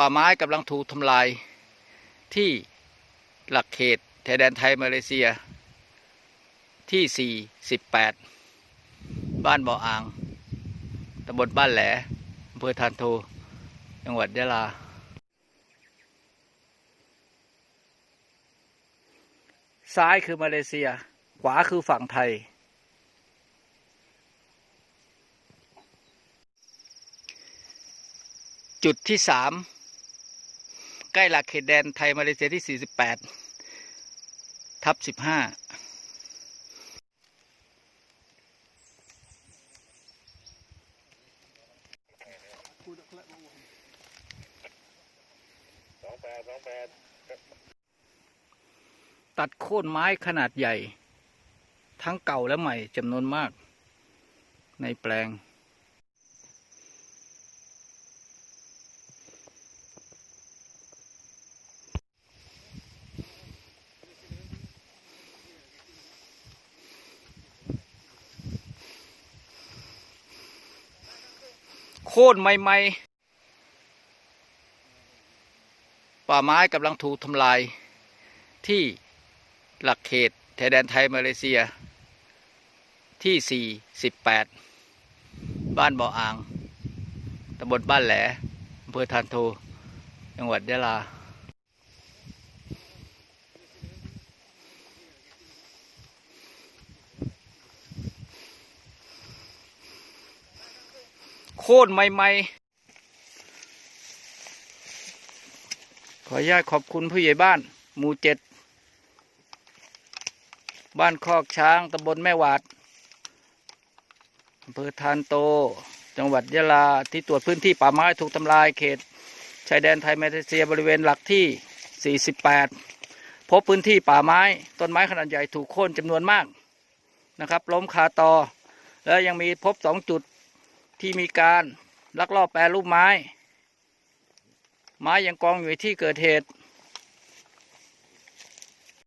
ป่าไม้กำลังถูกทำลายที่หลักเขตชายแดนไทยมาเลเซียที่418บ้านบ่ออ่าง ตำบลบ้านแหลอำเภอทานโท จังหวัดยะลา ซ้ายคือมาเลเซีย ขวาคือฝั่งไทย จุดที่สาม ล้หลักเขตแดนไทยมาเลเซียที่ 48 ทับ 15ตัดโค่นไม้ขนาดใหญ่ ทั้งเก่าและใหม่จำนวนมาก ในแปลง ค่นใหม่ๆ ป่าไม้กำลังถูกทำลายที่หลักเขตชายแดนไทยมาเลเซียที่418บ้านบ่ออ่างตำบลบ้านแหลอำเภอทานโท จังหวัดยะลา ค่นใหม่ๆ ขออนุญาตขอบคุณผู้ใหญ่บ้าน หมู่เจ็ด บ้านคอกช้างตำบลแม่หวาดอำเภอทานโต จังหวัดยะลา ที่ตรวจพื้นที่ป่าไม้ถูกทำลายเขต ชายแดนไทยมาเลเซียบริเวณหลักที่ 48 พบพื้นที่ป่าไม้ ต้นไม้ขนาดใหญ่ถูกโค่นจำนวนมากนะครับ ล้มคาตอ แล้วยังมีพบสองจุด ที่มีการลักลอบแปรรูปไม้ ไม้ยังกองอยู่ที่เกิดเหตุ